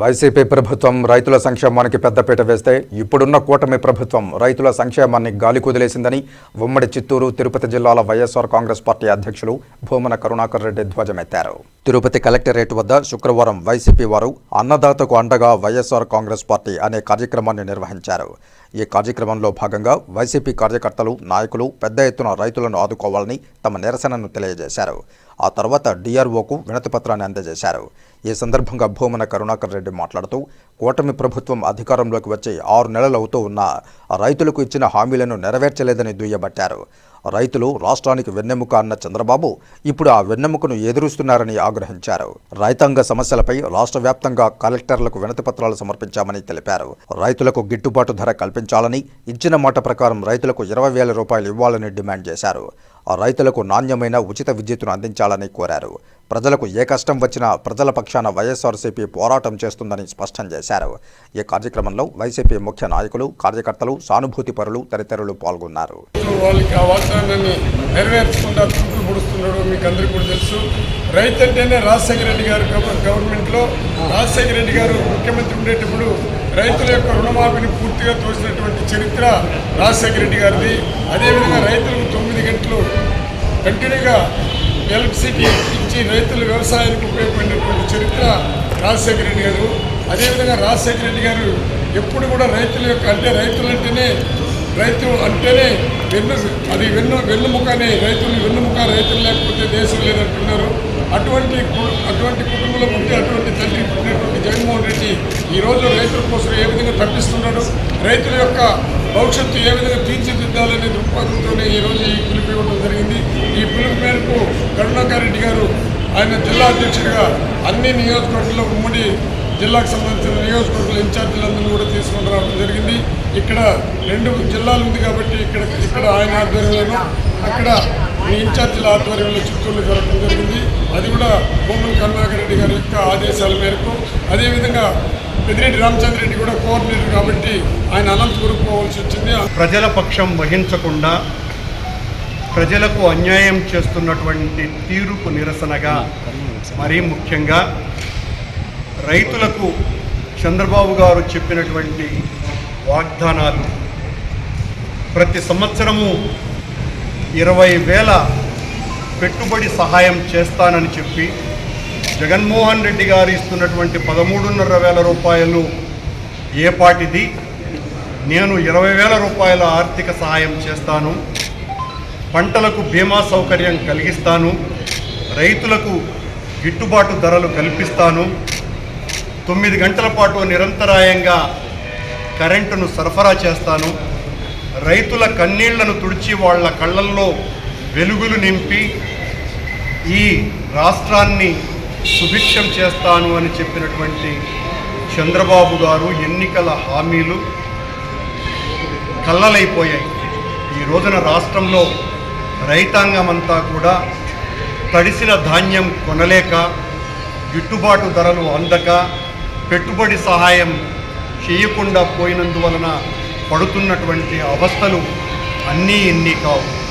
YCP ప్రభుత్వం రైతుల సంక్షేమానికి పెద్దపీట వేస్తే ఇప్పుడున్న కూటమి ప్రభుత్వం రైతుల సంక్షేమాన్ని గాలి కుదిలేసిందని ఉమ్మడి చిత్తూరు తిరుపతి జిల్లాల వైఎస్ఆర్ కాంగ్రెస్ పార్టీ అధ్యక్షులు భూమన కరుణాకర్ రెడ్డి ధ్వజమెత్తారు. తిరుపతి కలెక్టరేట్ వద్ద శుక్రవారం వైసీపీ వారు అన్నదాతకు అండగా వైఎస్ఆర్ కాంగ్రెస్ పార్టీ అనే కార్యక్రమాన్ని నిర్వహించారు. ఈ కార్యక్రమంలో భాగంగా వైసీపీ కార్యకర్తలు నాయకులు పెద్ద ఎత్తున రైతులను ఆదుకోవాలని తమ నిరసనను తెలియజేశారు. ఆ తర్వాత డిఆర్ఓకు వినతిపత్రాన్ని అందజేశారు. ఈ సందర్భంగా భూమన కరుణాకర్ రెడ్డి మాట్లాడుతూ కూటమి ప్రభుత్వం అధికారంలోకి వచ్చి ఆరు నెలలు అవుతూ ఉన్నా రైతులకు ఇచ్చిన హామీలను నెరవేర్చలేదని దుయ్యబట్టారు. రైతులు రాష్ట్రానికి వెన్నెముక అన్న చంద్రబాబు ఇప్పుడు ఆ వెన్నెముకను ఎదురుస్తున్నారని ఆగ్రహించారు. రైతాంగ సమస్యలపై రాష్ట్ర వ్యాప్తంగా కలెక్టర్లకు వినతిపత్రాలు సమర్పించామని తెలిపారు. రైతులకు గిట్టుబాటు ధర కల్పించాలని ఇచ్చిన మాట ప్రకారం రైతులకు ఇరవై వేల రూపాయలు ఇవ్వాలని డిమాండ్ చేశారు. రైతులకు నాణ్యమైన ఉచిత విద్యుత్తును అందించాలని కోరారు. ప్రజలకు ఏ కష్టం వచ్చినా ప్రజల పక్షాన వైఎస్ఆర్సీపీ పోరాటం చేస్తుందని స్పష్టం చేశారు. ఈ కార్యక్రమంలో వైసీపీ ముఖ్య నాయకులు కార్యకర్తలు సానుభూతి పరులు తదితరులు పాల్గొన్నారు. వాళ్ళకి ఆ మీకు అందరికీ కూడా తెలుసు. రైతు అంటేనే రాజశేఖర రెడ్డి గారు గవర్నమెంట్లో. రాజశేఖర రెడ్డి గారు ముఖ్యమంత్రి ఉండేటప్పుడు రైతుల యొక్క రుణమాఫీని పూర్తిగా తోసినటువంటి చరిత్ర రాజశేఖర రెడ్డి గారిది. అదేవిధంగా కంటిన్యూగా ఎలక్ట్రిసిటీ ఇచ్చి రైతులు వ్యవసాయానికి ఉపయోగపడినటువంటి చరిత్ర రాజశేఖర రెడ్డి గారు. అదేవిధంగా రాజశేఖర రెడ్డి గారు ఎప్పుడు కూడా రైతుల యొక్క అంటే రైతులు అంటేనే రైతు అంటేనే వెన్ను అది వెన్ను వెన్నుముకనే రైతులు వెన్నుముక రైతులు లేకపోతే దేశం లేదంటున్నారు. అటువంటి అటువంటి కుటుంబంలో పుట్టి అటువంటి తండ్రి పుట్టినటువంటి జగన్మోహన్ రెడ్డి ఈరోజు రైతుల కోసం ఏ విధంగా తప్పిస్తున్నాడు? రైతుల యొక్క భవిష్యత్తు ఏ విధంగా తీర్చిదిద్దాలనే దృక్పథంతోనే ఈరోజు ఈ పిలుపు ఇవ్వడం జరిగింది. ఈ పిలుపు మేరకు కరుణాకర్ రెడ్డి గారు ఆయన జిల్లా అధ్యక్షుడిగా అన్ని నియోజకవర్గంలో ఉమ్మడి జిల్లాకు సంబంధించిన నియోజకవర్గాల ఇన్ఛార్జీలందరినీ కూడా తీసుకొని రావడం జరిగింది. ఇక్కడ రెండు జిల్లాలు ఉంది కాబట్టి ఇక్కడ ఇక్కడ ఆయన ఆధ్వర్యంలోనూ అక్కడ మీ ఇన్ఛార్జీల ఆధ్వర్యంలో చిత్తూరులో జరగడం జరిగింది. అది కూడా భూమన్ కరుణాకర్ రెడ్డి గారి యొక్క ఆదేశాల మేరకు. అదేవిధంగా పెద్దిరెడ్డి రామచంద్ర రెడ్డి కూడా కోఆర్డినేటర్ కాబట్టి ఆయన అనంతపురం పోవాల్సి వచ్చింది. ప్రజల పక్షం వహించకుండా ప్రజలకు అన్యాయం చేస్తున్నటువంటి తీరుకు నిరసనగా మరీ ముఖ్యంగా రైతులకు చంద్రబాబు గారు చెప్పినటువంటి వాగ్దానాలు. ప్రతి సంవత్సరము ఇరవై వేల పెట్టుబడి సహాయం చేస్తానని చెప్పి జగన్మోహన్ రెడ్డి గారు ఇస్తున్నటువంటి పదమూడున్నర వేల రూపాయలు ఏ పాటిది నేను ఇరవై వేల రూపాయల ఆర్థిక సహాయం చేస్తాను. పంటలకు బీమా సౌకర్యం కలిగిస్తాను. రైతులకు గిట్టుబాటు ధరలు కల్పిస్తాను. తొమ్మిది గంటల పాటు నిరంతరాయంగా కరెంటును సరఫరా చేస్తాను. రైతుల కన్నీళ్ళను తుడిచి వాళ్ళ కళ్ళల్లో వెలుగులు నింపి ఈ రాష్ట్రాన్ని సుభిక్షం చేస్తాను అని చెప్పినటువంటి చంద్రబాబు గారు ఎన్నికల హామీలు కళ్ళలైపోయాయి ఈ రోజున రాష్ట్రంలో రైతాంగం అంతా కూడా తడిసిన ధాన్యం కొనలేక గిట్టుబాటు ధరలు అందక పెట్టుబడి సహాయం చేయకుండా పోయినందువలన పడుతున్నటువంటి అవస్థలు అన్నీ ఎన్ని కావు.